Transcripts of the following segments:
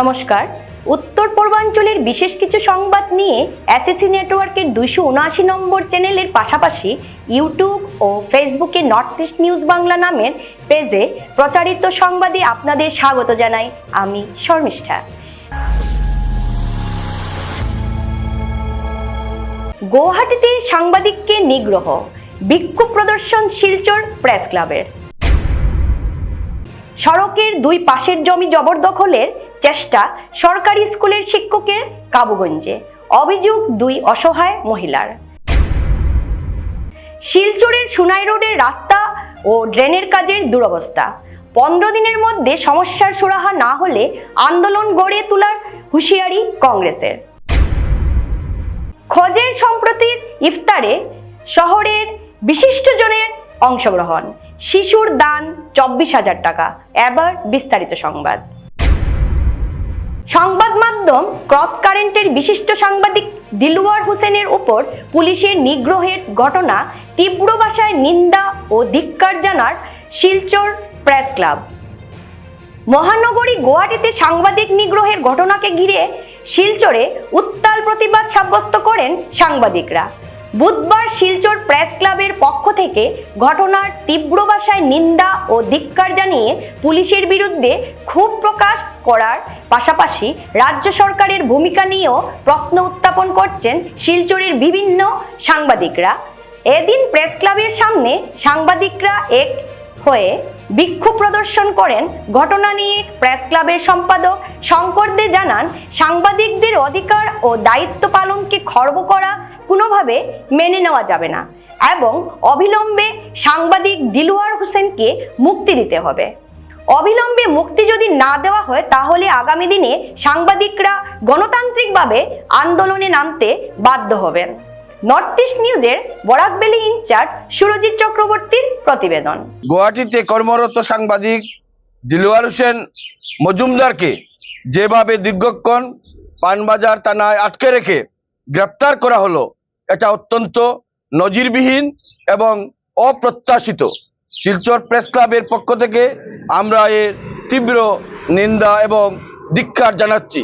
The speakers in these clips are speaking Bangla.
নমস্কার। উত্তর পূর্বাঞ্চলের বিশেষ কিছু সংবাদ নিয়ে এসএসসি নেটওয়ার্কের দুইশো উনআশি নম্বর চ্যানেলের পাশাপাশি ইউটিউব ও ফেসবুকে নর্থ ইস্ট নিউজ বাংলা নামের পেজে প্রচারিত সংবাদে আপনাদের স্বাগত জানাই আমি শর্মিষ্ঠা। গুয়াহাটিতে সাংবাদিককে নিগ্রহ, বিক্ষোভ প্রদর্শন শিলচর প্রেস ক্লাবের। সড়কের দুই পাশের জমি জবরদখলের চেষ্টা সরকারি স্কুলের শিক্ষকের কাবুগঞ্জে। অভিযোগ দুই অসহায় মহিলার। শিলচরের সুনাই রোডের রাস্তা ও ড্রেনের কাজের দুরবস্থা। পনেরো দিনের মধ্যে সমস্যার সুরাহা না হলে আন্দোলন গড়ে তোলার হুঁশিয়ারি কংগ্রেসের। খোঁজের সম্প্রতির ইফতারে শহরের বিশিষ্টজনের অংশগ্রহণ। শিশুর দান চব্বিশ হাজার টাকা। এবার বিস্তারিত সংবাদ। সংবাদ মাধ্যম ক্রস কারেন্টের বিশিষ্ট সাংবাদিক দিলওয়ার হোসেনের উপর পুলিশের নিগ্রহের ঘটনা তীব্র ভাষায় নিন্দা ও ধিক্কার জানার শিলচর প্রেস ক্লাব। মহানগরী গুয়াহাটিতে সাংবাদিক নিগ্রহের ঘটনাকে ঘিরে শিলচরে উত্তাল প্রতিবাদ সাব্যস্ত করেন সাংবাদিকরা। বুধবার শিলচর প্রেস ক্লাবের পক্ষ থেকে ঘটনার তীব্র ভাষায় নিন্দা ও ধিক্কার জানিয়ে পুলিশের বিরুদ্ধে ক্ষোভ প্রকাশ করার পাশাপাশি রাজ্য সরকারের ভূমিকা নিয়েও প্রশ্ন উত্থাপন করছেন শিলচরের বিভিন্ন সাংবাদিকরা। এদিন প্রেস ক্লাবের সামনে সাংবাদিকরা এক হয়ে বিক্ষোভ প্রদর্শন করেন। ঘটনা নিয়ে প্রেস ক্লাবের সম্পাদক শঙ্কর দে জানান, সাংবাদিকদের অধিকার ও দায়িত্ব পালনকে খর্ব করা কোনোভাবে মেনে নেওয়া যাবে না এবং অবিলম্বে সাংবাদিক দিলওয়ার হোসেনকে মুক্তি দিতে হবে। অবিলম্বে মুক্তি যদি না দেওয়া হয়, তাহলে আগামী দিনে সাংবাদিকরা গণতান্ত্রিকভাবে আন্দোলনে নামতে বাধ্য হবেন। নর্থ ইস্ট নিউজের বরাকবেলি ইনচার্জ সুরজিৎ চক্রবর্তীর প্রতিবেদন। গুয়াহাটিতে কর্মরত সাংবাদিক দিলওয়ার হোসেন মজুমদারকে যেভাবে দীর্ঘক্ষণ পানবাজার থানায় আটকে রেখে গ্রেপ্তার করা হলো এটা অত্যন্ত নজিরবিহীন এবং অপ্রত্যাশিত। শিলচর প্রেস ক্লাবের পক্ষ থেকে আমরা এর তীব্র নিন্দা এবং ধিক্কার জানাচ্ছি।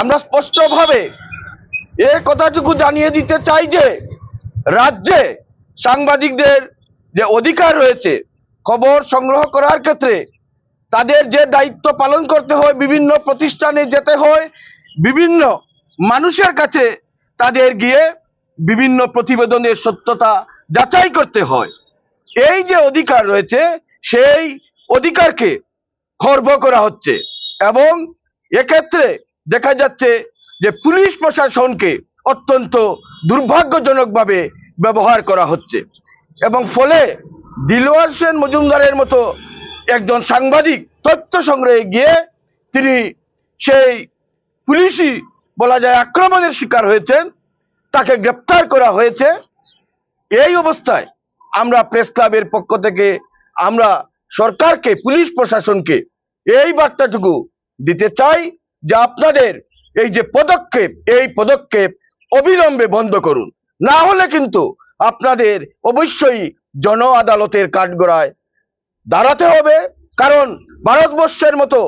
আমরা স্পষ্টভাবে এ কথাটুকু জানিয়ে দিতে চাই যে, রাজ্যে সাংবাদিকদের যে অধিকার রয়েছে, খবর সংগ্রহ করার ক্ষেত্রে তাদের যে দায়িত্ব পালন করতে হয়, বিভিন্ন প্রতিষ্ঠানে যেতে হয়, বিভিন্ন মানুষের কাছে তাদের গিয়ে বিভিন্ন প্রতিবেদনের সত্যতা যাচাই করতে হয়। এই যে অধিকার রয়েছে, সেই অধিকারকে খর্ব করা হচ্ছে এবং এক্ষেত্রে দেখা যাচ্ছে যে পুলিশ প্রশাসনকে অত্যন্ত দুর্ভাগ্যজনকভাবে ব্যবহার করা হচ্ছে এবং ফলে দিলওয়ার সেন মজুমদারের মতো একজন সাংবাদিক তথ্য সংগ্রহে গিয়ে তিনি সেই পুলিশি বলা যায় আক্রমণের শিকার হয়েছেন। তাকে গ্রেপ্তার করা হয়েছে। এই অবস্থায় আমরা প্রেস ক্লাবের পক্ষ থেকে আমরা সরকারকে, পুলিশ প্রশাসনকে এই বার্তাটুকু দিতে চাই যে আপনাদের এই যে পদক্ষেপ, এই পদক্ষেপ অবিলম্বে বন্ধ করুন। না হলে কিন্তু আপনাদের অবশ্যই জন আদালতের কাঠগড়ায় দাঁড়াতে হবে, কারণ ভারতবর্ষের মতো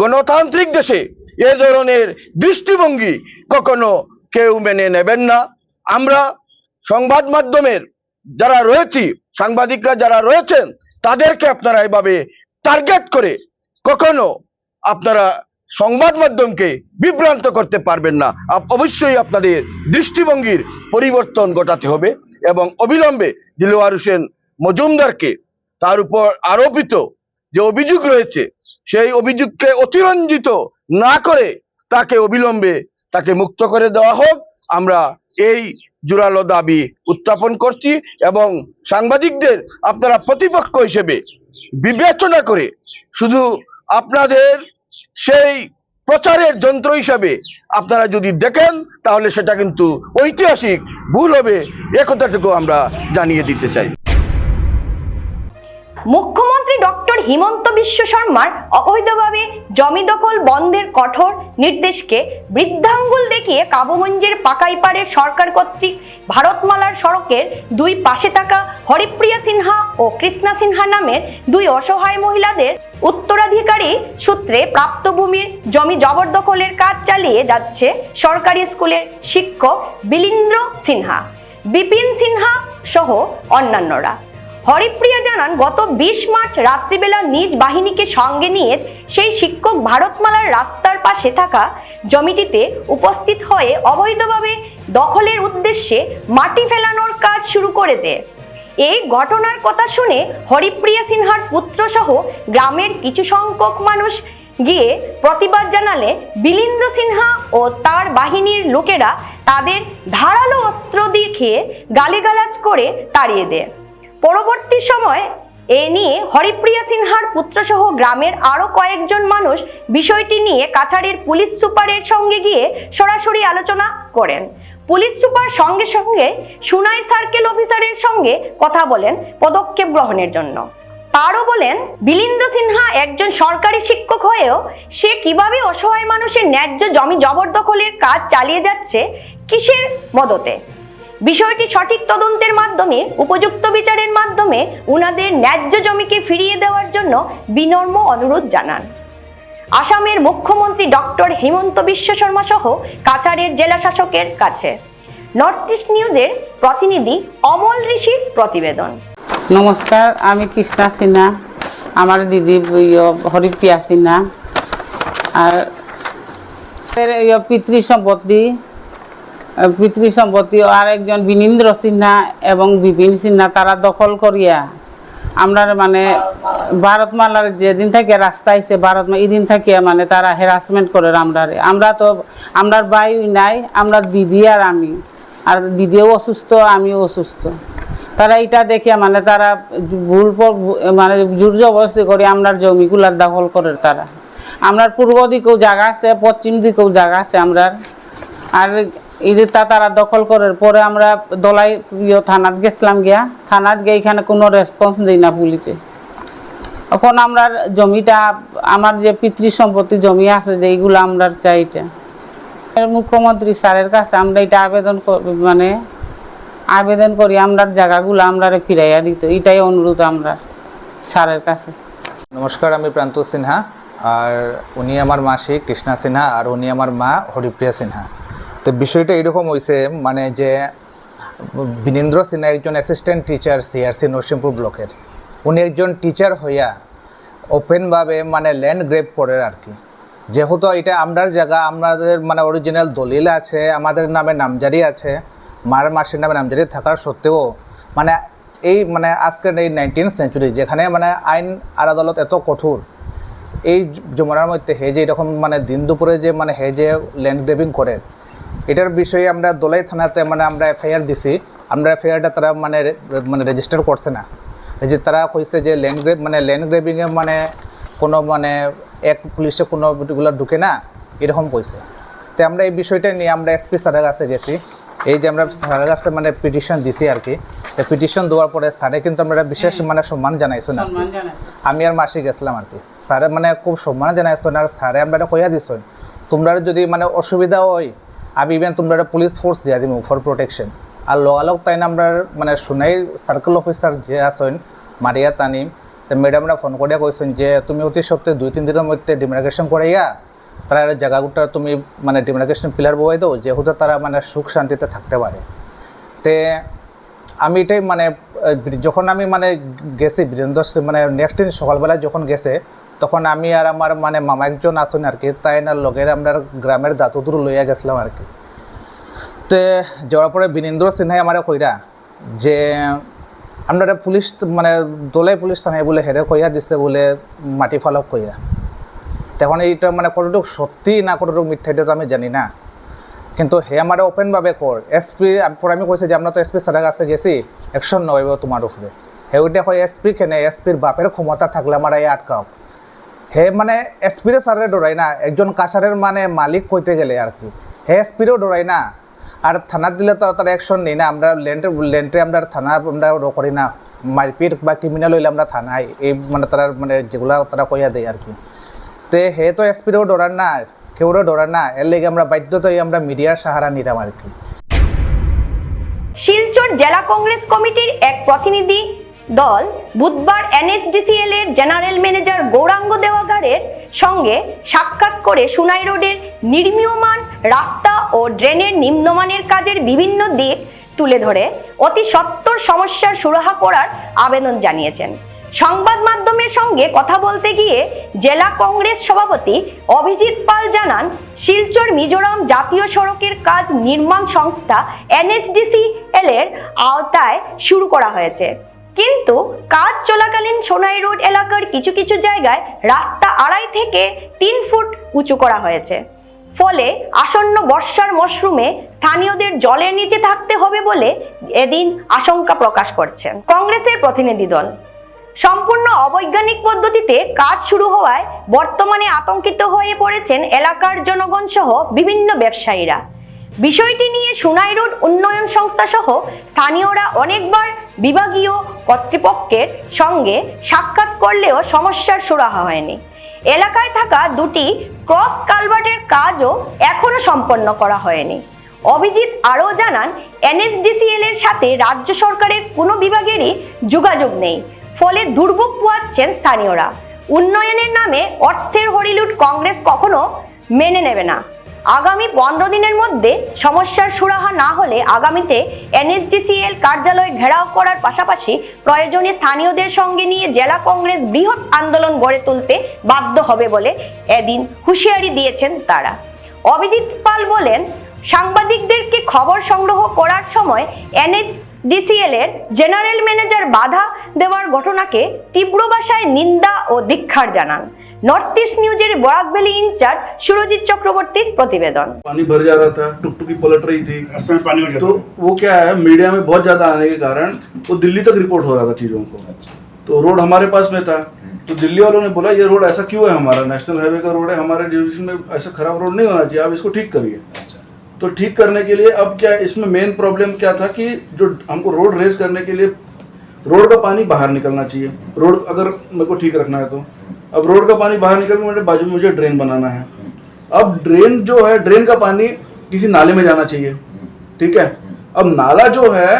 গণতান্ত্রিক দেশে এ ধরনের দৃষ্টিভঙ্গি কখনো কেউ মেনে নেবেন না। আমরা সংবাদ মাধ্যমের যারা রয়েছি, সাংবাদিকরা যারা রয়েছেন, তাদেরকে আপনারা এভাবে টার্গেট করে কখনো আপনারা সংবাদ মাধ্যমকে বিভ্রান্ত করতে পারবেন না। অবশ্যই আপনাদের দৃষ্টিভঙ্গির পরিবর্তন ঘটাতে হবে এবং অবিলম্বে দিলওয়ার হোসেন মজুমদারকে তার উপর আরোপিত যে অভিযোগ রয়েছে, সেই অভিযোগকে অতিরঞ্জিত না করে তাকে অবিলম্বে তাকে মুক্ত করে দেওয়া হোক। আমরা এই জোরালো দাবি উত্থাপন করছি এবং সাংবাদিকদের আপনারা প্রতিপক্ষ হিসেবে বিবেচনা করে শুধু আপনাদের সেই প্রচারের যন্ত্র হিসাবে আপনারা যদি দেখেন, তাহলে সেটা কিন্তু ঐতিহাসিক ভুল হবে। একথাটুকু আমরা জানিয়ে দিতে চাই। মুখ্যমন্ত্রী ডক্টর হিমন্ত বিশ্ব শর্মার অবৈধভাবে জমি দখল বন্ধের কঠোর নির্দেশকে বৃদ্ধাঙ্গুল দেখিয়ে কাবুগঞ্জের পাকাইপাড়ের সরকার কর্তৃক ভারতমালার সড়কের দুই পাশে থাকা হরিপ্রিয়া সিনহা ও কৃষ্ণা সিনহা নামের দুই অসহায় মহিলাদের উত্তরাধিকারী সূত্রে প্রাপ্ত ভূমির জমি জবরদখলের কাজ চালিয়ে যাচ্ছে সরকারি স্কুলের শিক্ষক বিলিন্দ্র সিনহা, বিপিন সিনহা সহ অন্যান্যরা। হরিপ্রিয়া জানান, গত বিশ মার্চ রাত্রিবেলা নিজ বাহিনীকে সঙ্গে নিয়ে সেই শিক্ষক ভারতমালার রাস্তার পাশে থাকা জমিটিতে উপস্থিত হয়ে অবৈধভাবে দখলের উদ্দেশ্যে মাটি ফেলানোর কাজ শুরু করে দেয়। এই ঘটনার কথা শুনে হরিপ্রিয়া সিনহার পুত্র সহ গ্রামের কিছু সংখ্যক মানুষ গিয়ে প্রতিবাদ জানালে বিলিন্দ্র সিনহা ও তার বাহিনীর লোকেরা তাদের ধারালো অস্ত্র দেখিয়ে গালিগালাজ করে তাড়িয়ে দেয়। পরবর্তী সময় এ নিয়ে হরিপ্রিয়া সিনহার পুত্রসহ গ্রামের আরও কয়েকজন মানুষ বিষয়টি নিয়ে কাছাড়ের পুলিশ সুপারের সঙ্গে গিয়ে সরাসরি আলোচনা করেন। পুলিশ সুপার সঙ্গে সঙ্গে সুনাই সার্কেল অফিসারের সঙ্গে কথা বলেন পদক্ষেপ গ্রহণের জন্য। তারও বলেন, বিলিন্দ্র সিনহা একজন সরকারি শিক্ষক হয়েও সে কীভাবে অসহায় মানুষের ন্যায্য জমি জবরদখলের কাজ চালিয়ে যাচ্ছে, কিসের মদতে? বিষয়টি সঠিক তদন্তের মাধ্যমে, উপযুক্ত বিচারের মাধ্যমে উনাদের ন্যায্য জমিকে ফিরিয়ে দেওয়ার জন্য বিনম্র অনুরোধ জানান। আসামের মুখ্যমন্ত্রী ডক্টর হেমন্ত বিশ্ব শর্মা সহ কাছাড়ের জেলা শাসকের কাছে। নর্থ ইস্ট নিউজের প্রতিনিধি অমল ঋষির প্রতিবেদন। নমস্কার, আমি কৃষ্ণা সিনহা, আমার দিদি ইয়ে হরিপ্রিয়া সিনহা, আর ইয়ে পিতৃ সম্পত্তি পিতৃ সম্পত্তি আর একজন বিনীন্দ্র সিনহা এবং বিপিন সিনহা, তারা দখল করিয়া আমরা মানে ভারতমালার যেদিন থেকে রাস্তা আইসে ভারত এদিন থেকে মানে তারা হ্যারাসমেন্ট করে আমরা আমরা তো আমরা ভাই নাই, আমরা দিদি আর আমি। আর দিদিও অসুস্থ, আমিও অসুস্থ। তারা এটা দেখিয়া মানে তারা ভুল মানে জোর জবরদস্তি করে আমরার জমিগুলার দখল করে তারা। আমরার পূর্ব দিকেও জায়গা আছে, পশ্চিম দিকেও জায়গা আছে আমরার। আর ইদিতা তারা দখল করার পরে আমরা দলাই ইয়ে থানাত গেছিলাম গিয়া। থানাত গিয়ে এখানে কোনো রেসপন্স দিই না পুলিশে। এখন আমরা জমিটা, আমার যে পিতৃ সম্পত্তি জমি আছে যে এইগুলো আমরা চাই এটা। মুখ্যমন্ত্রী স্যারের কাছে আমরা এটা আবেদন মানে আবেদন করি, আমরার জায়গাগুলো আমরা ফিরাইয়া দিত। এটাই অনুরোধ আমরা স্যারের কাছে। নমস্কার, আমি প্রান্ত সিনহা। আর উনি আমার মাসি কৃষ্ণা সিনহা, আর উনি আমার মা হরিপ্রিয়া সিনহা। তো বিষয়টা এরকম হয়েছে মানে যে বিনেন্দ্র সিনহা একজন অ্যাসিস্ট্যান্ট টিচার সিআরসি নরসিংপুর ব্লকের। উনি একজন টিচার হইয়া ওপেনভাবে মানে ল্যান্ড গ্রেপ করে আর কি। যেহেতু এটা আমরার জায়গা, আমাদের মানে অরিজিনাল দলিল আছে, আমাদের নামে নামজারি আছে, মার মাসির নামে নামজারি থাকার সত্ত্বেও মানে এই মানে আজকের এই নাইনটিন সেঞ্চুরি যেখানে মানে আইন আর আদালত এত কঠোর, এই জমানার মধ্যে হে যে এরকম মানে দিন দুপুরে যে মানে হে যে ল্যান্ড গ্রেবিং করে এটার বিষয়ে আমরা দোলাই থানাতে মানে আমরা এফআইআর দিছি। আমরা এফআইআরটা তারা মানে মানে রেজিস্টার করছে না। এই যে তারা কইছে যে ল্যান্ড গ্রেব মানে ল্যান্ড গ্রেবিংয়ে মানে কোনো মানে এক পুলিশে কোনো এগুলো ঢুকে না এরকম কইছে। তো আমরা এই বিষয়টা নিয়ে আমরা এসপি স্যারের কাছে গেছি। এই যে আমরা স্যারের কাছে মানে পিটিশন দিছি আর কি। তো পিটিশন দেওয়ার পরে স্যারে কিন্তু আমরা বিশেষ মানে সম্মান জানাইছো না। সম্মান জানাই আমি আর মাসি গেছিলাম আর কি। স্যারে মানে খুব সম্মান জানাইছেন আর স্যারে আমরা কইয়া দিছেন তোমরা যদি মানে অসুবিধা হয় আমি ইভেন তোমরা একটা পুলিশ ফোর্স দিয়া দিব ফর প্রোটেকশন আর লগালগ তাই না আমরা মানে শুনাই সার্কেল অফিসার যে আছেন, মারিয়া তানিম তো ম্যাডামরা ফোন করিয়া কইছেন যে, তুমি অতি সপ্তাহে দুই, তিন দিনের মধ্যে ডিমার্কেশন করাইয়া, তারা জায়গাগুটা তুমি মানে ডিমার্কেশন পিলার বই দাও যেহেতু তারা মানে সুখ শান্তিতে থাকতে পারে। তে আমি এটাই মানে যখন আমি মানে গেছি, বীরেন্দ্র মানে নেক্সট দিন সকালবেলা যখন গেছে তখন আমি আর আমার মানে মামা একজন আসুন আর কি, তাই না, লগের আমরা গ্রামের দাতুদুর লইয়া গেছিলাম আর কি। তে যাওয়ার পরে বীরেন্দ্র সিনহাই আমার কইরা যে আপনারা পুলিশ মানে দোলাই পুলিশ থানায় বলে হেরে কইয়া দিছে বলে মাটি ফালক কইয়া তখন এইটা মানে কতটুকু সত্যি না কতটুকু মিথ্যা এটা তো আমি জানি না। কিন্তু হে আমার ওপেনভাবে কর এসপি পরে আমি কইছে যে, আমরা তো এসপি স্যারের কাছে গেছি অ্যাকশন নইব তোমার উপরে। হে ওইটা হয় এসপি কেনে এসপির বাপের ক্ষমতা থাকলে আমার এই আটকাও। হে মানে এসপিরে স্যারের ডরাই না, একজন কাছারের মানে মালিক কইতে গেলে আর কি। হে এসপিরেও ডরাই না, আর থানার দিলে তো তার অ্যাকশন নেই না, আমরা ল্যান্ডে ল্যান্ডে আমরা থানা, আমরা করি না। মারপিট বা ক্রিমিনাল হইলে আমরা থানায়, এই মানে তারা মানে যেগুলা তারা কইয়া দেয় আর কি। তে হে তো এসপিরেও ডরার না, কেউরও ডরার না, এর লেগে আমরা বাধ্যতাই আমরা মিডিয়ার সাহারা নিলাম আর কি। শিলচর জেলা কংগ্রেস কমিটির এক প্রতিনিধি দল বুধবার এনএসডিসিএল এর জেনারেল ম্যানেজার গৌরাঙ্গ দেওয়াগারের সঙ্গে সাক্ষাৎ করে সুনাই রোডের নির্মীয়মান রাস্তা ও ড্রেনের নিম্নমানের কাজের বিভিন্ন দিক তুলে ধরে অতি সত্বর সমস্যার সুরাহা করার আবেদন জানিয়েছেন। সংবাদ মাধ্যমের সঙ্গে কথা বলতে গিয়ে জেলা কংগ্রেস সভাপতি অভিজিৎ পাল জানান, শিলচর মিজোরাম জাতীয় সড়কের কাজ নির্মাণ সংস্থা এনএসডিসিএল এর আওতায় শুরু করা হয়েছে। কিন্তু কাজ চলাকালীন সোনাই রোড এলাকার কিছু কিছু জায়গায় রাস্তা আড়াই থেকে তিন ফুট উঁচু করা হয়েছে। ফলে আসন্ন বর্ষার মশরুমে স্থানীয়দের জলের নিচে থাকতে হবে বলে এদিন আশঙ্কা প্রকাশ করছেন কংগ্রেসের প্রতিনিধি দল। সম্পূর্ণ অবৈজ্ঞানিক পদ্ধতিতে কাজ শুরু হওয়ায় বর্তমানে আতঙ্কিত হয়ে পড়েছেন এলাকার জনগণ সহ বিভিন্ন ব্যবসায়ীরা। বিষয়টি নিয়ে সুনাই রোড উন্নয়ন সংস্থা সহ স্থানীয়রা অনেকবার বিভাগীয় কর্তৃপক্ষের সঙ্গে সাক্ষাৎ করলেও সমস্যার সুরাহা হয়নি। এলাকায় থাকা দুটি ক্রস কালভার্টের কাজও এখনও সম্পন্ন করা হয়নি। অভিজিৎ আরও জানান, এনএসডিসিএল এর সাথে রাজ্য সরকারের কোনো বিভাগেরই যোগাযোগ নেই, ফলে দুর্ভোগ পোয়াচ্ছেন স্থানীয়রা। উন্নয়নের নামে অর্থের হরিলুট কংগ্রেস কখনো মেনে নেবে না। আগামী পনেরো দিনের মধ্যে সমস্যার সুরাহা না হলে আগামীতে এনএসডিসিএল কার্যালয় ঘেরাও করার পাশাপাশি প্রয়োজনে স্থানীয়দের সঙ্গে নিয়ে জেলা কংগ্রেস বৃহৎ আন্দোলন গড়ে তুলতে বাধ্য হবে বলে এদিন হুঁশিয়ারি দিয়েছেন তারা। অভিজিৎ পাল বলেন, সাংবাদিকদেরকে খবর সংগ্রহ করার সময় এনএসডিসিএল এর জেনারেল ম্যানেজার বাধা দেওয়ার ঘটনাকে তীব্র ভাষায় নিন্দা ও ধিক্ষার জানান। নর্থ ইস্ট নিউজের বরাকভ্যালি ইনচার্জ সুরজিৎ চক্রবর্তীর প্রতিবেদন पानी भर जा रहा था टुकटुकी पलट रही थी रास्ते में पानी हो जाता तो वो क्या है मीडिया में बहुत ज्यादा आने के कारण वो दिल्ली तक रिपोर्ट हो रहा था चीजों को तो रोड हमारे पास में था तो दिल्ली वालों ने बोला ये रोड ऐसा क्यों है हमारा नेशनल हाईवे का रोड है हमारे डिविजन में ऐसा खराब रोड नहीं होना चाहिए आप इसको ठीक करिए तो ठीक करने के लिए अब क्या इसमें मेन प्रॉब्लम क्या था कि जो हमको रोड रेस करने के लिए रोड का पानी बाहर निकलना चाहिए रोड अगर मेरे को ठीक रखना है तो अब रोड का पानी बाहर निकल के मेरे बाजू में मुझे ड्रेन बनाना है। अब ड्रेन जो है ड्रेन का पानी किसी नाले में जाना चाहिए। ठीक है? अब नाला जो है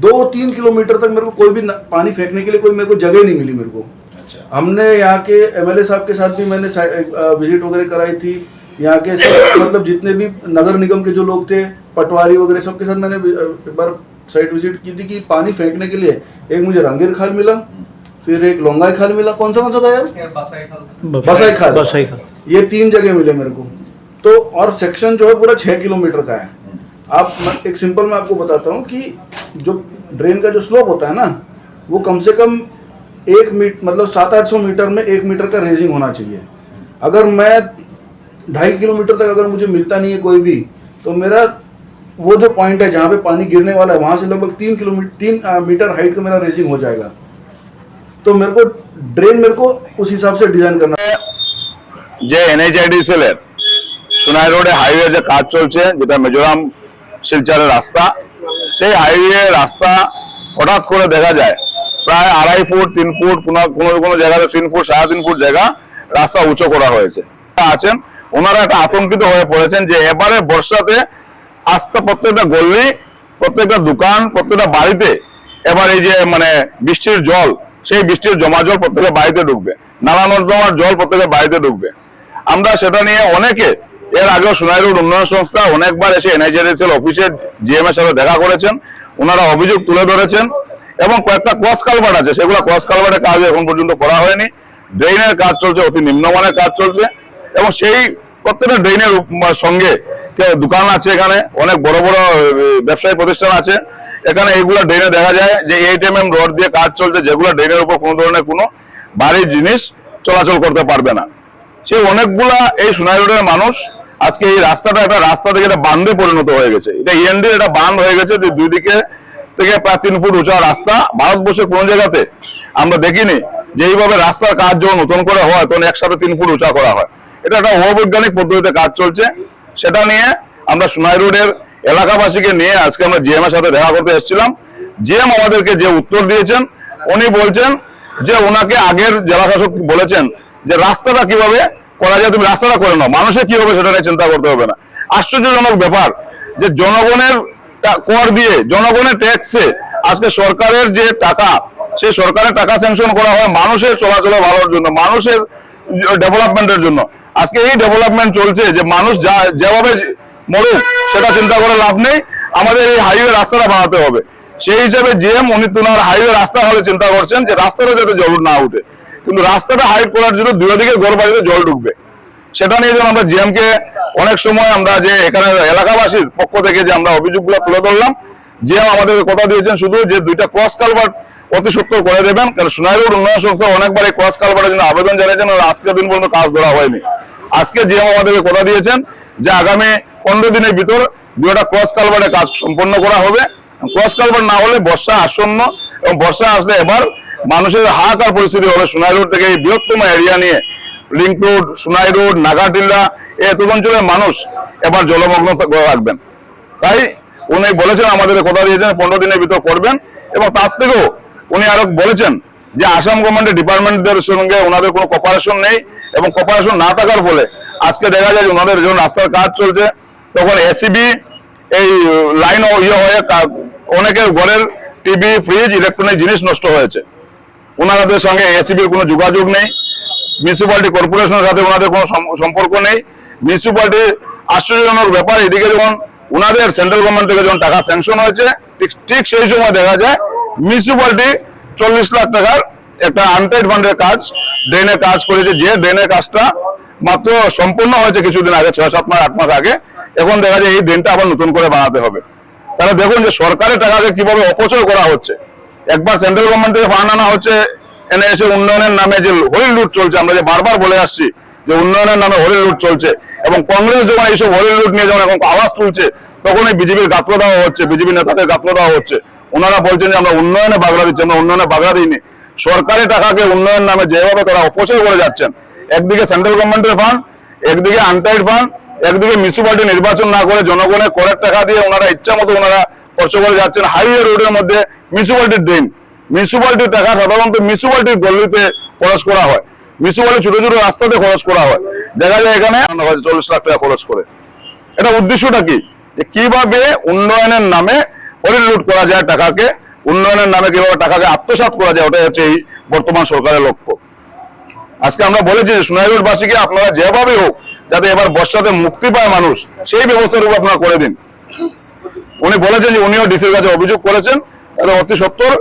दो तीन किलोमीटर तक मेरे को कोई भी पानी फेंकने के लिए कोई मेरे को जगह नहीं मिली मेरे को। अच्छा। हमने यहाँ के एमएलए साहब के साथ भी मैंने विज़िट वगैरह कराई थी। यहाँ के सब मतलब जितने भी नगर निगम के जो लोग थे पटवारी वगैरह सबके साथ मैंने एक बार साइट विज़िट की थी कि पानी फेंकने के लिए एक मुझे रंगीर खाल मिला। फिर एक लोंगाई खाल मिला कौन सा कौन सा था यार? बसाई खाल। बसाई खाल। ये तीन जगह मिले मेरे को। तो और सेक्शन जो है पूरा छह किलोमीटर का है। आप एक सिंपल मैं आपको बताता हूँ कि जो ड्रेन का जो स्लोप होता है ना वो कम से कम एक मीट मतलब सात आठ सौ मीटर में एक मीटर का रेजिंग होना चाहिए। अगर मैं ढाई किलोमीटर तक अगर मुझे मिलता नहीं है कोई भी तो मेरा वो जो पॉइंट है जहाँ पे पानी गिरने वाला है वहाँ से लगभग तीन किलोमीटर तीन आ, मीटर हाइट का मेरा रेजिंग हो जाएगा। तो मेरे को ड्रेन मेरे को उस हिसाब से डिजाइन करना যে এনএইচআইডিসিএল এর সোনাই রোডে হাইওয়ে যে কাজ চলছে যেটা মিজোরাম শিলচরের রাস্তা সেই হাইওয়ে রাস্তা হঠাৎ করে দেখা যায় প্রায় আড়াই ফুট তিন ফুট কোনো কোনো কোনো জায়গাতে তিন ফুট সাড়ে তিন ফুট জায়গা রাস্তা উঁচু করা হয়েছে আছেন ওনারা একটা আতঙ্কিত হয়ে পড়েছেন যে এবারে বর্ষাতে আস্তে প্রত্যেকটা গল্লি প্রত্যেকটা দোকান প্রত্যেকটা বাড়িতে এবার এই যে মানে বৃষ্টির জল সেই বৃষ্টির জমা জল প্রত্যেকের বাড়িতে ঢুকবে নালা নর্দমার জল প্রত্যেকের বাড়িতে ঢুকবে। আমরা সেটা নিয়ে অনেকে, এর আগেও সোনাই রোড উন্নয়ন সংস্থা অনেকবার এসে এনএইচআরএসএল অফিসে জিএম এর সাথে দেখা করেছেন ওনারা অভিযোগ তুলে ধরেছেন, এবং কয়েকটা ক্রস কালভার্ট আছে, সেগুলো ক্রস কালভার্টের কাজ এখন পর্যন্ত করা হয়নি। ড্রেনের কাজ চলছে, অতি নিম্নমানের কাজ চলছে, এবং সেই প্রত্যেকটা ড্রেনের সঙ্গে দোকান আছে এখানে, অনেক বড় বড় ব্যবসায়ী প্রতিষ্ঠান আছে। এখানে এইগুলো ড্রেনে দেখা যায় যে এইট এম রড দিয়ে কাজ চলছে, যেগুলো ড্রেনের উপর কোনো ধরনের কোনো ভারী জিনিস চলাচল করতে পারবে না। সে অনেকগুলা এই সোনাই রোডের মানুষ আজকে এই রাস্তাটা একটা রাস্তা থেকে একটা বান্ধে পরিণত হয়ে গেছে। এটা ইএনডি এটা বান্ধ হয়ে গেছে যে দুই দিকে থেকে প্রায় তিন ফুট উঁচা রাস্তা। ভারতবর্ষের কোন জায়গাতে আমরা দেখিনি যে এইভাবে রাস্তার কাজ যখন নতুন করে হয়, তখন একসাথে তিন ফুট উঁচা করা হয়। এটা একটা অবৈজ্ঞানিক পদ্ধতিতে কাজ চলছে। সেটা নিয়ে আমরা সোনাই রোডের এলাকাবাসীকে নিয়ে আজকে আমরা জিএম এর সাথে দেখা করতে এসেছিলাম। জিএম আমাদেরকে যে উত্তর দিয়েছেন, উনি বলছেন যে ওনাকে আগের জেলা শাসক বলেছেন যে রাস্তাটা কীভাবে করা যায়, তুমি রাস্তাটা করে নাও। মানুষের কি হবে সেটা নিয়ে চিন্তা করতে হবে না। আশ্চর্যজনক ব্যাপার যে জনগণের কর দিয়ে, জনগণের ট্যাক্সে আজকে সরকারের যে টাকা, সেই সরকারের টাকা স্যাংশন করা হয় মানুষের চলাচলে ভালোর জন্য, মানুষের ডেভেলপমেন্টের জন্য। আজকে এই ডেভেলপমেন্ট চলছে যে মানুষ যা যেভাবে মরুক সেটা চিন্তা করে লাভ নেই। আমাদের এই হাইওয়ে রাস্তাটা বানাতে হবে। সেই হিসাবে জিএম উনি তোনার হাইওয়ে রাস্তা হলে চিন্তা করছেন যে রাস্তাটা যাতে জল না উঠে। কিন্তু রাস্তাটা হাইট করার জন্য দুই দিকে ঘর বাড়িতে জল ঢুকবে। সেটা নিয়ে যেন আমরা জিএম কে অনেক সময় আমরা যে এখানে এলাকাবাসীর পক্ষ থেকে যে আমরা অভিযোগগুলো তুলে ধরলাম জিএম আমাদের কথা দিয়েছেন শুধু যে দুইটা ক্রস কালভার্ট অতি সত্তর করে দেবেন। কারণ সোনাই রোড উন্নয়ন সংস্থা অনেকবার এই ক্রস কালভার্টের জন্য আবেদন জানিয়েছেন আজকের দিন পর্যন্ত কাজ ধরা হয়নি। আজকে জিএম আমাদেরকে কথা দিয়েছেন যে আগামী পনেরো দিনের ভিতর দুটা ক্রস কালভার্টের কাজ সম্পন্ন করা হবে। ক্রস কালভার না হলে বর্ষা আসন্ন এবং বর্ষা আসলে এবার মানুষের হাহাকার পরিস্থিতি হবে। সোনাই রোড থেকে এই বৃহত্তম এরিয়া নিয়ে link road, Sonai road, Nagatilla এত অঞ্চলের মানুষ এবার জলমগ্ন রাখবেন। তাই উনি বলেছেন আমাদের কথা দিয়েছেন, পনেরো দিনের ভিতর করবেন এবং তার থেকেও উনি আরও বলেছেন যে আসাম গভর্নমেন্টের ডিপার্টমেন্টদের সঙ্গে ওনাদের কোনো কপারেশন নেই এবং কপারেশন না থাকার ফলে আজকে দেখা যায় যে ওনাদের যখন রাস্তার কাজ চলছে তখন এসিবি এই লাইন ইয়ে হয়ে অনেকের ঘরের টিভি, ফ্রিজ, ইলেকট্রনিক জিনিস নষ্ট হয়েছে। ওনাদের সঙ্গে এসিবির কোনো যোগাযোগ নেই। মিউনিসিপ্যালিটি কর্পোরেশনের সাথে ওনাদের কোনো সম্পর্ক নেই। মিউনিসিপ্যালিটি আশ্চর্যজনক ব্যাপার, এদিকে যখন ওনাদের সেন্ট্রাল গভর্নমেন্ট থেকে যখন টাকা স্যাংশন হয়েছে, ঠিক সেই সময় দেখা যায় মিউনিসিপ্যালিটি চল্লিশ লাখ টাকার একটা আনপেড ফান্ডের কাজ ড্রেনের কাজ করেছে। যে ড্রেনের কাজটা মাত্র সম্পূর্ণ হয়েছে কিছুদিন আগে, ছয়, সাত মাস, আট মাস আগে। এখন দেখা যায় এই ড্রেনটা আবার নতুন করে বানাতে হবে। তাহলে দেখুন যে সরকারের টাকাকে কীভাবে অপচয় করা হচ্ছে। একবার সেন্ট্রাল গভর্নমেন্ট থেকে ফান্ড হচ্ছে এনে এসে উন্নয়নের নামে যে হরিল লুট চলছে, আমরা যে বারবার বলে আসছি যে উন্নয়নের নামে হরিল লুট চলছে, এবং কংগ্রেস যখন এইসব হরিল লুট নিয়ে যখন এখন আওয়াজ তুলছে, তখন এই বিজেপির গাত্র দেওয়া হচ্ছে, বিজেপি নেতাদের গাত্র দেওয়া হচ্ছে। ওনারা বলছেন যে আমরা উন্নয়নে বাগড়া দিচ্ছি, আমরা উন্নয়নে বাগড়া দিইনি। সরকারি টাকাকে উন্নয়ন নামে যেভাবে তারা অপচয় করে যাচ্ছেন, একদিকে সেন্ট্রাল গভর্নমেন্টের ফান্ড একদিকে আনটাইড ফান্ড একদিকে মিউনিসিপালিটি নির্বাচন না করে জনগণের করের টাকা দিয়ে ওনারা ইচ্ছা মতো ওনারা খরচ করে যাচ্ছেন হাইওয়ে রোডের মধ্যে মিউনিসিপালিটির ড্রেন মিউনিসিপালিটির টাকা সাধারণত মিউনিসিপালিটির গল্লিতে খরচ করা হয়। মিউনিসিপালিটি ছোট ছোট রাস্তাতে খরচ করা হয়। দেখা যায় এখানে চল্লিশ লাখ টাকা খরচ করে। এটা উদ্দেশ্যটা কি? যে কীভাবে উন্নয়নের নামে লুট করা যায় টাকাকে, উন্নয়নের নামে কীভাবে টাকাকে আত্মসাৎ করা যায়, ওটাই হচ্ছে এই বর্তমান সরকারের লক্ষ্য। আজকে আমরা বলেছি যে সোনাই রোডবাসীকে আপনারা যেভাবে হোক যাতে এবার বর্ষাতে মুক্তি পায় মানুষ, সেই ব্যবস্থার উপর আপনারা করে দিন। উনি বলেছেন যে উনিও ডিসির কাছে অভিযোগ করেছেন, তাহলে অতি সত্তর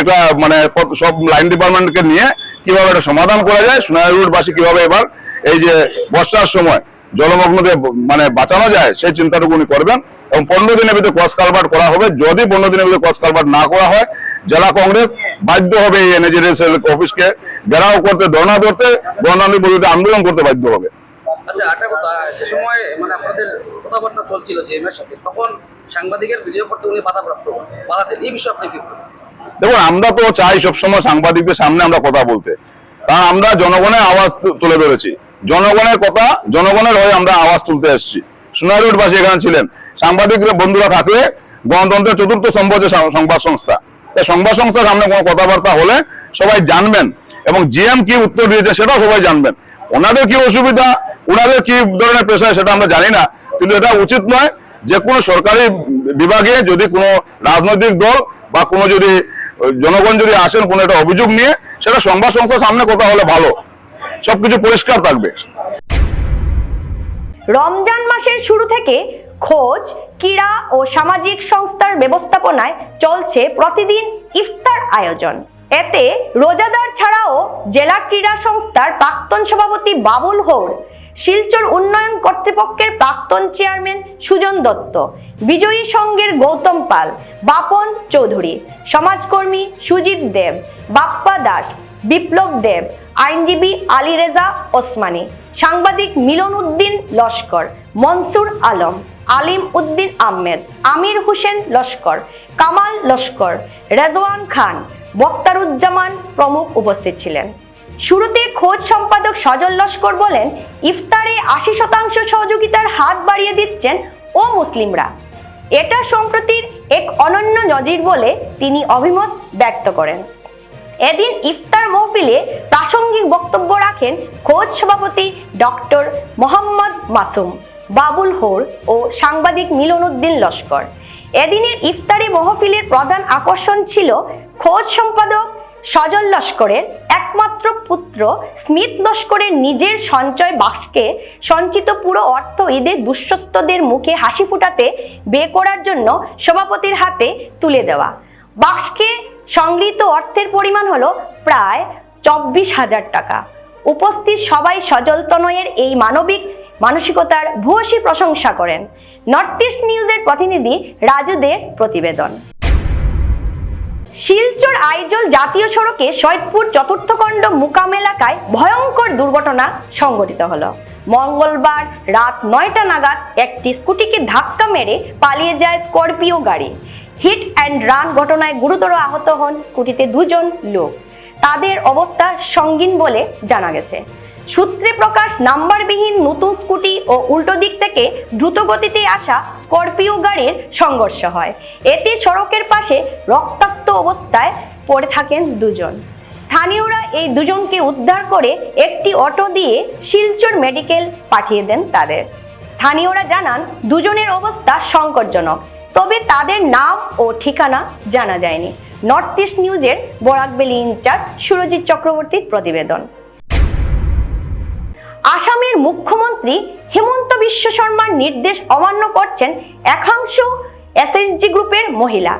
একটা মানে সব লাইন ডিপার্টমেন্টকে নিয়ে কীভাবে এটা সমাধান করা যায় সোনাই রোডবাসী কীভাবে এবার এই যে বর্ষার সময় জলমগ্নদের মানে বাঁচানো যায়, সেই চিন্তাটুকু উনি করবেন। এবং পনেরো দিনের ভিতরে ক্রস কালভার্ট করা হবে, যদি পনেরো দিনের ভিতরে ক্রস কালভার্ট না করা হয়, জেলা কংগ্রেস বাধ্য হবে এই এনএজিডিএসএল অফিসকে, ঘেরাও করতে, ধর্ণা করতে ধর্ণার বিরুদ্ধে আন্দোলন করতে বাধ্য হবে। আচ্ছা একটা কথা, যে সময় মানে আপনাদের কথাবার্তা চলছিল যে এর সাথে, তখন সাংবাদিকের ভিডিও করতে উনি বাধাপ্রাপ্ত হন। বাধা দেন এই বিষয়ে আপনি কি? দেখুন, আমরা তো চাই সবসময় সাংবাদিকদের সামনে আমরা কথা বলতে। কারণ আমরা জনগণের আওয়াজ তুলে ধরেছি। জনগণের কথা, জনগণের হয়ে আমরা আওয়াজ তুলতে এসেছি। সোনাই রোডবাসী এখানে ছিলেন। সাংবাদিক বন্ধুরা থাকলে গণতন্ত্রের চতুর্থ হচ্ছে সংবাদ সংস্থা। তাই সংবাদ সংস্থার সামনে কোনো কথাবার্তা হলে সবাই জানবেন এবং জিএম কি উত্তর দিয়েছে সেটাও সবাই জানবেন। ওনাদের কি অসুবিধা? ওনাদের কি ধরনের পেশায় সেটা আমরা জানি না, কিন্তু এটা উচিত নয় যে কোনো সরকারি বিভাগে যদি কোনো রাজনৈতিক দল বা কোনো যদি জনগণ যদি আসেন কোনো একটা অভিযোগ নিয়ে, সেটা সংবাদ সংস্থার সামনে কথা হলে ভালো। সবকিছু পরিষ্কার থাকবে। রমজান মাসের শুরু থেকে খোঁজ, ক্রীড়া ও সামাজিক সংস্থার ব্যবস্থাপনায় চলছে প্রতিদিন ইফতার আয়োজন। এতে রোজাদার ছাড়াও জেলা ক্রীড়া সংস্থার প্রাক্তন সভাপতি বাবুল হৌর শিলচর উন্নয়ন কর্তৃপক্ষের প্রাক্তন চেয়ারম্যান সুজন দত্ত, বিজয়ী সংঘের গৌতম পাল, বাপন চৌধুরী, সমাজকর্মী সুজিত দেব, বাপ্পা দাস, বিপ্লব দেব, আইনজীবী আলী রেজা ওসমানী, সাংবাদিক মিলন উদ্দিন লস্কর, মনসুর আলম, আলিম উদ্দিন আহমেদ, আমির হোসেন লস্কর, কামাল লস্কর, রেজওয়ান খান, বক্তারুজ্জামান প্রমুখ উপস্থিত ছিলেন। শুরুতে খোঁজ সম্পাদক সজল লস্কর বলেন, ইফতারে আশি শতাংশ সহযোগিতার হাত বাড়িয়ে দিচ্ছেন ও মুসলিমরা। এটা সম্প্রতির এক অনন্য নজির বলে তিনি অভিমত ব্যক্ত করেন। এদিন ইফতার মহফিলে প্রাসঙ্গিক বক্তব্য রাখেন খোঁজ সভাপতি ডক্টর মোহাম্মদ মাসুম, বাবুল হোর ও সাংবাদিক মিলন উদ্দিন লস্কর। এদিনের ইফতারি মহফিলের প্রধান আকর্ষণ ছিল খোঁজ সম্পাদক সজল লস্করের একমাত্র পুত্র স্মিথ লস্করের নিজের সঞ্চয় বাক্সকে সঞ্চিত পুরো অর্থ ঈদের দুঃস্থদের মুখে হাসি ফুটাতে বে করার জন্য সভাপতির হাতে তুলে দেওয়া। বাক্সকে সংগৃহীত অর্থের পরিমাণ হলো প্রায় চব্বিশ হাজার টাকা। উপস্থিত সবাই সজল তনয়ের এই মানবিক মানসিকতার ভূয়সী প্রশংসা করেন। নর্থ ইস্ট নিউজের প্রতিনিধি রাজুদের প্রতিবেদন। শিলচর আইজল জাতীয় সড়কে সৈয়দপুর চতুর্থ খণ্ড মুকাম এলাকায় ভয়ঙ্কর দুর্ঘটনা সংঘটিত হলো। মঙ্গলবার রাত নয়টা নাগাদ একটি স্কুটিকে ধাক্কা মেরে পালিয়ে যায় স্করপিও গাড়ি। হিট অ্যান্ড রান ঘটনায় গুরুতর আহত হন স্কুটিতে দুজন লোক। তাদের অবস্থা সঙ্গীন বলে জানা গেছে। সূত্রে প্রকাশ নাম্বারবিহীন নতুন স্কুটি ও উল্টো দিক থেকে দ্রুত গতিতে আসা স্করপিও গাড়ির সংঘর্ষ হয়। এতে সড়কের পাশে রক্তাক্ত অবস্থায় পড়ে থাকেন দুজন। স্থানীয়রা এই দুজনকে উদ্ধার করে একটি অটো দিয়ে শিলচর মেডিকেল পাঠিয়ে দেন তাদের। স্থানীয়রা জানান, দুজনের অবস্থা সংকটজনক, তবে তাদের নাম ও ঠিকানা জানা যায়নি। নর্থ ইস্ট নিউজের বরাকবেলি ইনচার্জ সুরজিৎ চক্রবর্তীর প্রতিবেদন। আসামের মুখ্যমন্ত্রী হেমন্ত বিশ্ব শর্মার নির্দেশ অমান্য করছেন একাংশ এসএসজি গ্রুপের মহিলা।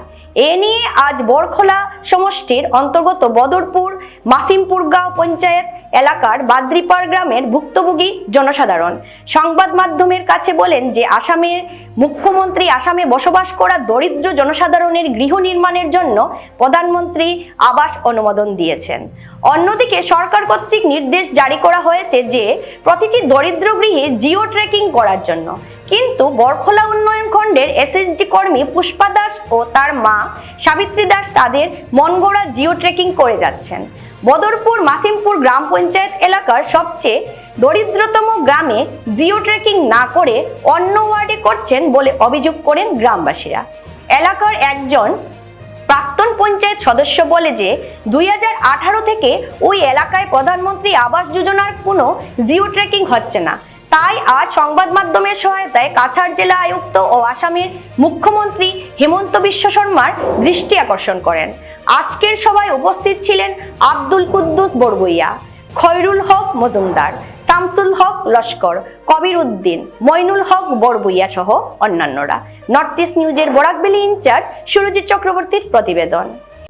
এ নিয়ে আজ বরখোলা সমষ্টির অন্তর্গত বদরপুর, মাসিমপুর গাঁও পঞ্চায়েত এলাকার বাদ্রিপাড় গ্রামের ভুক্তভোগী জনসাধারণ। সংবাদ মাধ্যমের কাছে বলেন যে আসামের মুখ্যমন্ত্রী আসামে বসবাস করা দরিদ্র জনসাধারণের গৃহ নির্মাণের জন্য প্রধানমন্ত্রী আবাস অনুমোদন দিয়েছেন। অন্যদিকে সরকার কর্তৃক নির্দেশ জারি করা হয়েছে যে, প্রতিটি দরিদ্র গৃহে জিও ট্রেকিং করার জন্য কিন্তু বরখোলা উন্নয়ন খণ্ডের এসএসডি কর্মী পুষ্পা দাস ও তার মা সাবিত্রী দাস তাদের মনগড়া জিও ট্রেকিং করে যাচ্ছেন। বদরপুর মাসিমপুর গ্রাম পঞ্চায়েত এলাকার সবচেয়ে দরিদ্রতম গ্রামে জিও ট্রেকিং না করে অন্য ওয়ার্ডে করছেন বলে অভিযোগ করেন গ্রামবাসীরা। এলাকার একজন প্রাক্তন পঞ্চায়েত সদস্য বলে যে, দুই হাজার আঠারো থেকে ওই এলাকায় প্রধানমন্ত্রী আবাস যোজনার কোনো জিও ট্রেকিং হচ্ছে না। তাই আজ সংবাদ মাধ্যমের সহায়তায় কাছাড় জেলা আয়ুক্ত ও আসামের মুখ্যমন্ত্রী হেমন্ত বিশ্ব শর্মার দৃষ্টি আকর্ষণ করেন। আজকের সভায় উপস্থিত ছিলেন আব্দুল কুদ্দুস বরগুইয়া, খয়রুল হক মজুমদার, শামসুল হক লস্কর, কবির উদ্দিন, মইনুল হক বরবুইয়া সহ অন্যান্যরা। নর্থ ইস্ট নিউজের বরাকবেলি ইনচার্জ সুরজিৎ চক্রবর্তীর প্রতিবেদন।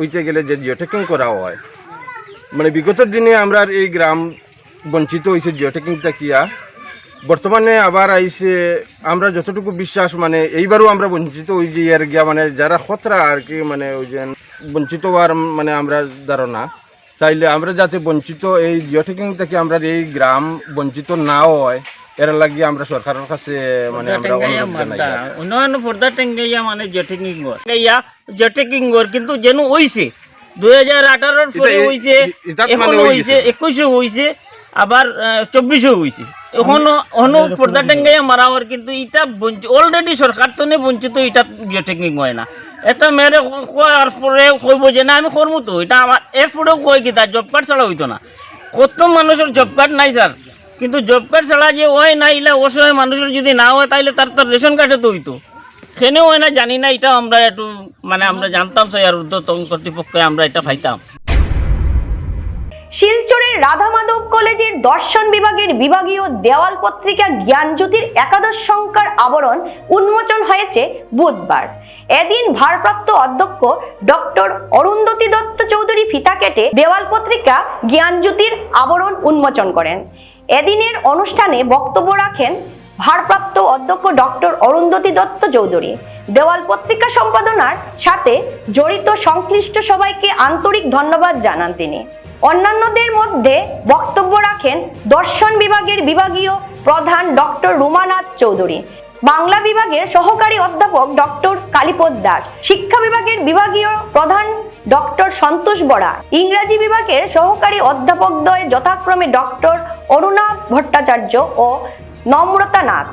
ওইতে গেলে যে জিওটেকিং করা হয়। মানে বিগত দিনে আমরা এই গ্রাম বঞ্চিত হয়েছে জিওটেকিং তাকিয়া বর্তমানে আবার আইসে আমরা যতটুকু বিশ্বাস মানে এইবারও আমরা বঞ্চিত ওই যে আর গিয়া মানে যারা খতরা আর কি মানে ওই যে বঞ্চিত হওয়ার মানে আমরা ধারণা। তাইলে আমরা যাতে বঞ্চিত এই জিওটেকিং থেকে আমরা এই গ্রাম বঞ্চিত না হয় এর লাগিয়ে আমরা সরকারের কাছে মানে আমরা অনুরোধ জানাই। উন্নয়ন ফর্দা টেঙ্গাইয়া মানে জেটেকিং গর টেঙ্গাইয়া জেটেকিং গর কিন্তু যেন হইছে। দুই হাজার আঠারোর পরে হইছে মানে এখনও হই হইছে। একুশে হইছে আবার চব্বিশে হইছে। এখনও এখনও ফর্দা টেঙ্গাইয়া মারা হওয়ার কিন্তু ইটা অলরেডি সরকার তো নে বঞ্চিত এটা জেটেকিং হয় না। এটা মেয়েরে কয়ার পরে কইব যে না আমি করব তো। এটা আমার এরপরেও কয় কি তার জব কার্ড ছাড়া হইতো না। কত মানুষের জব কার্ড নাই স্যার। কিন্তু জব কার্ড ছাড়া যে হয় না, ইলা অসহায় মানুষের যদি না হয় তাহলে তার তার রেশন কার্ডে তো হইতো। সেখানেও হয় না, জানি না, এটা আমরা একটু মানে আমরা জানতাম স্যার আর ঊর্ধ্বতন কর্তৃপক্ষে আমরা এটা পাইতাম। শিলচরের রাধা মাধব কলেজের দর্শন বিভাগের বিভাগীয় দেওয়াল পত্রিকা জ্ঞানজ্যোতির একাদশ সংখ্যার আবরণ উন্মোচন হয়েছে বুধবার। এদিন ভারপ্রাপ্ত অধ্যক্ষ ডক্টর অরুন্ধতী দত্ত চৌধুরী ফিতা কেটে দেওয়াল পত্রিকা জ্ঞানজ্যোতির আবরণ উন্মোচন করেন। এদিনের অনুষ্ঠানে বক্তব্য রাখেন ভারপ্রাপ্ত অধ্যক্ষ ডক্টর অরুন্ধতী দত্ত চৌধুরী। দেওয়াল পত্রিকা সম্পাদনার সাথে জড়িত সংশ্লিষ্ট সবাইকে আন্তরিক ধন্যবাদ জানান তিনি। অন্যান্যদের মধ্যে বক্তব্য রাখেন দর্শন বিভাগের বিভাগীয় প্রধান ডক্টর রুমানাথ চৌধুরী। বাংলা বিভাগের সহকারী অধ্যাপক ডক্টর কালীপদ দাস, শিক্ষা বিভাগের বিভাগীয় প্রধান ডক্টর সন্তোষ বরা ইংরাজি বিভাগের সহকারী অধ্যাপকদ্বয় যথাক্রমে ডক্টর অরুণা ভট্টাচার্য ও নম্রতা নাথ,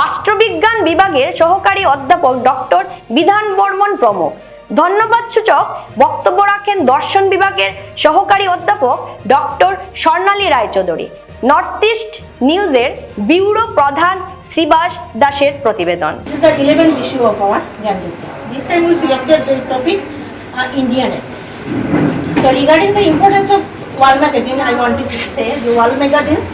রাষ্ট্রবিজ্ঞান বিভাগের সহকারী অধ্যাপক ডক্টর বিধান বর্মন প্রমুখ। ধন্যবাদ সূচক, বক্তব্য রাখেন দর্শন বিভাগের সহকারী অধ্যাপক doctor Swarnali Roychowdhury. North east নিউজের ব্যুরো প্রধান শ্রীবাস দাসের প্রতিবেদন This is the 11th issue of our Gandhiti. This time we selected the topic uh, Indian ethics. So regarding the importance of wall magazine, I wanted to say the wall magazines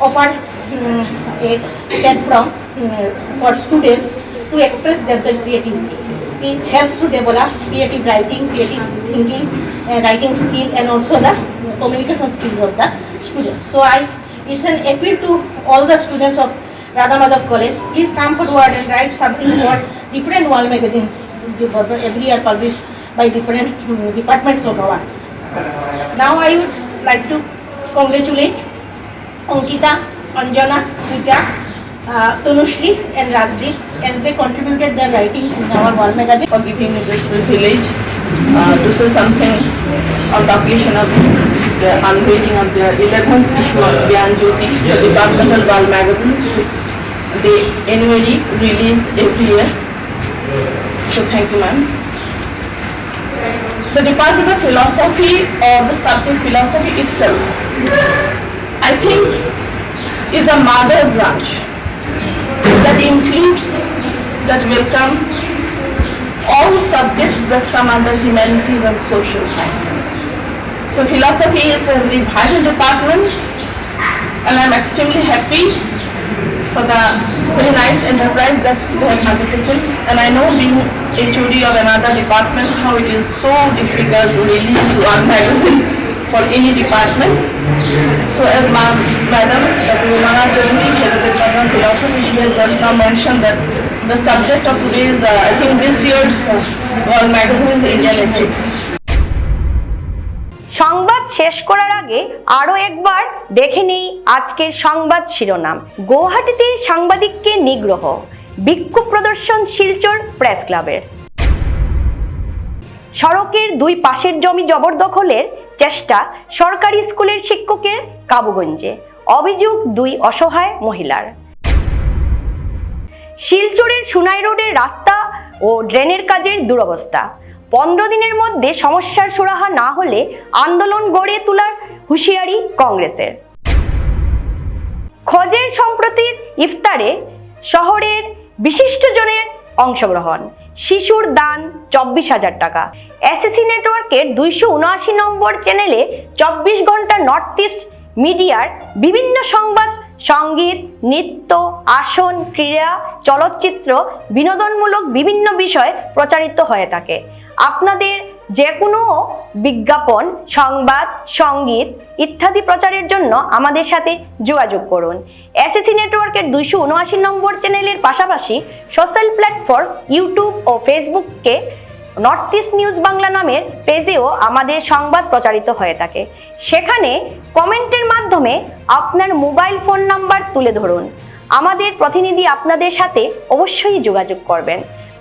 offer um, a platform um, for students to express their creativity. It helps to develop creative writing, creative thinking, uh, writing skill, and also the communication skills of the students. So I, it's an appeal to all the students of Radha Madhav College, please come forward and write something for different wall magazine every year published by different um, departments of our. Now I would like to congratulate Ankita, Anjana, Pooja, uh, Tanushri and Rajdeep as they contributed their writings in our wall magazine. for giving me this privilege uh, to say something on the occasion of the unveiling of the 11th issue of Gyan Jyoti, the departmental wall magazine. They annually release every year. So thank you, ma'am. The Department of Philosophy or the subject philosophy itself, I think, is a mother branch that includes, that welcomes all subjects that come under humanities and social science. So philosophy is a very vital department and I'm extremely happy for the very nice enterprise that they have undertaken. And I know being HOD of another department how it is so difficult to release one magazine for any department. So as ma- Madam. Rumana Chaudhary, Head of Department Philosophy, she has just now mentioned that the subject of today's, uh, I think this year's uh, World Magazine is Indian ethics. সংবাদ শেষ করার আগে আরও একবার দেখে নেই আজকের সংবাদ শিরোনাম। গুয়াহাটিতে সাংবাদিককে নিগ্রহ, বিক্ষোভ প্রদর্শন শিলচর প্রেস ক্লাবের। সড়কের দুই পাশের জমি জবরদখলের চেষ্টা সরকারি স্কুলের শিক্ষকের কাবুগঞ্জে, অভিযোগ দুই অসহায় মহিলার। শিলচরের সুনাই রোডের রাস্তা ও ড্রেনের কাজের দুরবস্থা পনেরো দিনের মধ্যে সমস্যার সুরাহা না হলে আন্দোলন গড়ে তোলার হুঁশিয়ারি কংগ্রেসের। খোঁজের সম্প্রতির ইফতারে শহরের বিশিষ্টজনের অংশগ্রহণ। শিশুর দান চব্বিশ হাজার টাকা। এসএসসি নেটওয়ার্কের দুইশো উনআশি নম্বর চ্যানেলে চব্বিশ ঘণ্টা নর্থ ইস্ট মিডিয়ার বিভিন্ন সংবাদ, সংগীত, নৃত্য, আসন, ক্রীড়া, চলচ্চিত্র, বিনোদনমূলক বিভিন্ন বিষয় প্রচারিত হয়ে থাকে। আপনাদের যে কোনো বিজ্ঞাপন, সংবাদ, সংগীত ইত্যাদি প্রচারের জন্য আমাদের সাথে যোগাযোগ করুন। এসএসসি নেটওয়ার্কের দুইশো উনআশি নম্বর চ্যানেলের পাশাপাশি সোশ্যাল প্ল্যাটফর্ম ইউটিউব ও ফেসবুককে নর্থ ইস্ট নিউজ বাংলা নামের পেজেও আমাদের সংবাদ প্রচারিত হয়ে থাকে। সেখানে কমেন্টের মাধ্যমে আপনার মোবাইল ফোন নাম্বার তুলে ধরুন। আমাদের প্রতিনিধি আপনাদের সাথে অবশ্যই যোগাযোগ করবেন।